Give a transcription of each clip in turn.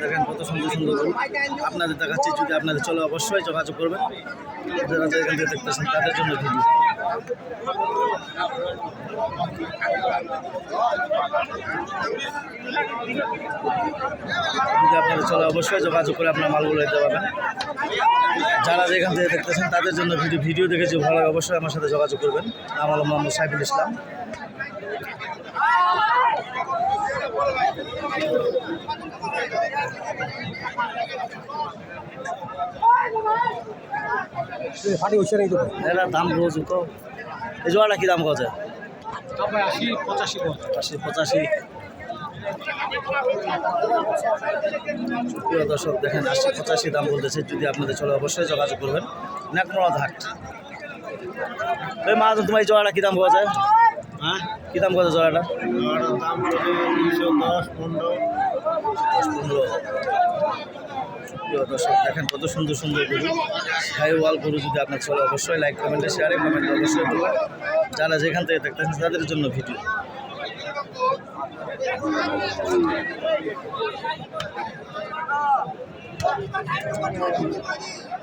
দেখেন কত সুন্দর সুন্দর গরু আপনাদের দেখাচ্ছি, যদি আপনাদের চলে, অবশ্যই যোগাযোগ করবেন। যারা এখান থেকে দেখতেছেন, তাদের জন্য ভিডিও। যদি আপনাদের চলে, অবশ্যই যোগাযোগ করে আপনার মালগুলো দিতে পারবেন। যারা যেখান থেকে দেখতেছেন, তাদের জন্য ভিডিও ভিডিও দেখেছি ভালো লাগে, অবশ্যই আমার সাথে যোগাযোগ করবেন। আমার মোহাম্মদ সাইফুল ইসলাম। ফাটি হচ্ছে নাই তো। এটার দাম রোজ তো এই জোয়াটা কী দাম কছে আশি পঁচাশি। আশি পঁচাশি প্রিয় দর্শক দেখেন আশি পঁচাশি দাম বলতেছে। যদি আপনাদের চলে অবশ্যই যোগাযোগ করবেন। নাকমরাদ হাট। ওই মা তোমার এই জোড়াটা কী দাম পাওয়া যায় হ্যাঁ? কী দাম কত জোড়াটা? দাম দুশো দশ পনেরো। দশ পনেরো। দেখেন কত সুন্দর সুন্দর গরু। হাইওয়াল গরু যদি আপনার চলে, অবশ্যই লাইক কমেন্টে শেয়ারে কমেন্টে অবশ্যই করবেন যারা যেখান থেকে দেখতেছেন, তাদের জন্য ভিডিও প্রিয়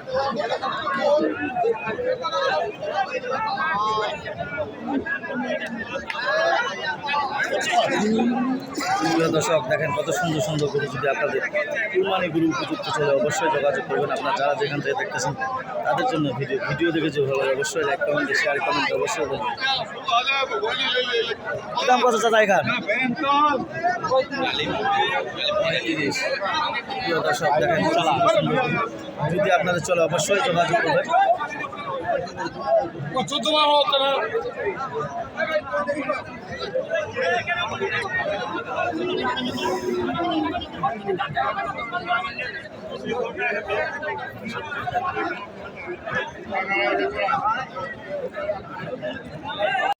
দর্শক, দেখেন কত সুন্দর সুন্দর গরু যদি আপনাদের কুরবানি গরু উপযুক্ত ছেলে অবশ্যই যোগাযোগ করবেন। আপনারা যারা যেখান থেকে দেখতেছেন, তাদের জন্য ভিডিও ভিডিও দেখে যে ভালো অবশ্যই লাইক কমেন্ট শেয়ার কমেন্ট অবশ্যই বলবেন। কত চাচা এখান? দর্শক, দেখেন। যদি আপনাদের চলে অবশ্যই যোগাযোগ করবেন।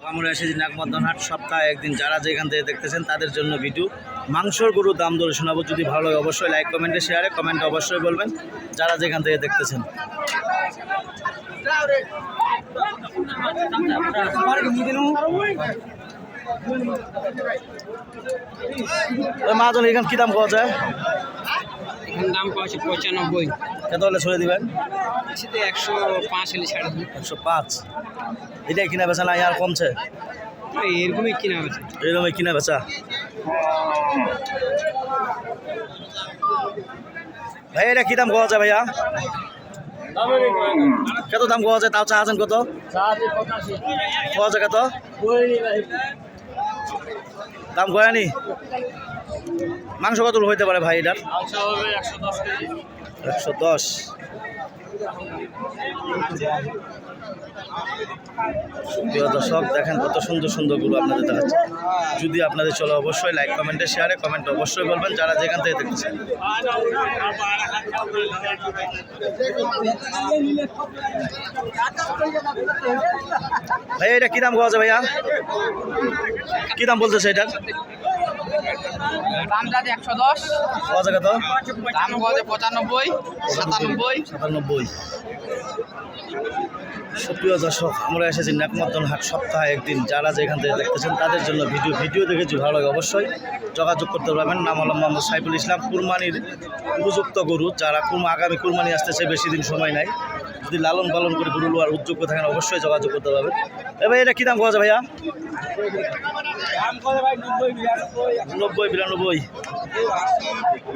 আমরা এসেছি নাগমদন হাট সপ্তাহে একদিন যারা যেখান থেকে দেখতেছেন তাদের জন্য ভিডিও। মাংসর গরুর দাম দরে শোনাবো। যদি ভালো লাগে অবশ্যই লাইক কমেন্টে শেয়ারে কমেন্টে অবশ্যই বলবেন যারা যেখান থেকে দেখতেছেন। ওই মাজন এখান কি দাম পাওয়া যায়? এখন দাম পাচ্ছি পঁচানব্বই কত হলে ছড়ে দিবেন সেটা একশো পাঁচ হলে ছাড়া। একশো পাঁচ। এটাই কিনা বেচা না আর কমছে? এরকমই কিনা হয়েছে এরকমই কিনা বেচা। ভাই এটা কি দাম পাওয়া যায় ভাইয়া? কত দাম পাওয়া যায়? তাও চা আছেন কত পাওয়া যায় কত? দাম গয়ানি মাংস কত হইতে পারে ভাই এটার? একশো দশ। দর্শক, দেখেন কত সুন্দর সুন্দরগুলো আপনাদের দেখাচ্ছে। যদি আপনাদের চলো অবশ্যই লাইক কমেন্টে শেয়ারে কমেন্ট অবশ্যই বলবেন, যারা যেখান থেকে দেখতেছেন ভাইয়া এটা কি দাম যায় ভাইয়া? কি দাম বলতেছে এটার? দাম যাচ্ছে একশো দশ। পাওয়া যায় কত দাম বলছে পঁচানব্বই সাতানব্বই। সাতানব্বই। সুপ্রিয় দর্শক আমরা এসেছি নাকমদ্দন হাট সপ্তাহে একদিন। যারা যেখান থেকে দেখতেছেন তাদের জন্য ভিডিও। ভিডিও দেখে যদি ভালো লাগে অবশ্যই যোগাযোগ করতে পারবেন। নাম হলো মোহাম্মদ সাইফুল ইসলাম কুরবানির উপযুক্ত গরু। যারা কুরমা আগামী কুরবানি আসতেছে বেশি দিন সময় নাই। যদি লালন পালন করে গরু লোয়ার উদ্যোগ থাকেন অবশ্যই যোগাযোগ করতে পারবেন। এ ভাই, এটা কী দাম যায় ভাইয়া? নব্বই, বিরানব্বই।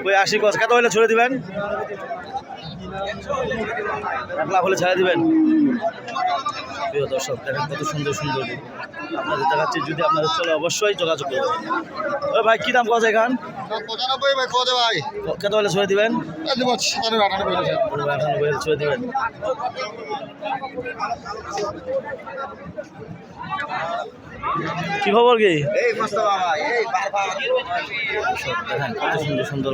ওই আশি কত? কত হলে ছুড়ে দিবেন? লাখ হলে ছেড়ে দিবেন? প্রিয় দর্শক দেখেন কত সুন্দর সুন্দর আপনাদের দেখাচ্ছি যদি আপনাদের চলে অবশ্যই যোগাযোগ করবেন। ওই ভাই কী দাম কথা এখান? কত হলে ছড়ে দিবেন? আটানব্বই হলে ছড়ে দিবেন। কি খবর কি? সুন্দর সুন্দর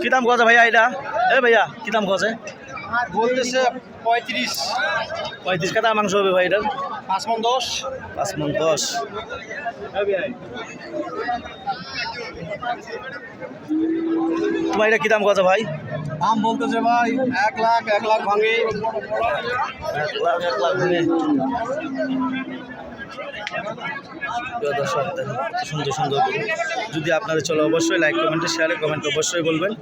কি দাম কথা ভাইয়া এটা? এ ভাইয়া কি দাম কথা বলতেছে পঁয়ত্রিশ। পঁয়ত্রিশ কাটা মাংস হবে ভাই এটার? পাঁচ মন দশ। পাঁচ মন দশ। তোমার এটা কি দাম কথা ভাই? দাম বলতেছে ভাই এক লাখ এক লাখ ভাঙে। এক লাখ এক লাখ ভেঙে। প্রিয় সুন্দর সুন্দর যদি আপনারা চলো অবশ্যই লাইক কমেন্টে শেয়ারে কমেন্ট অবশ্যই বলবেন।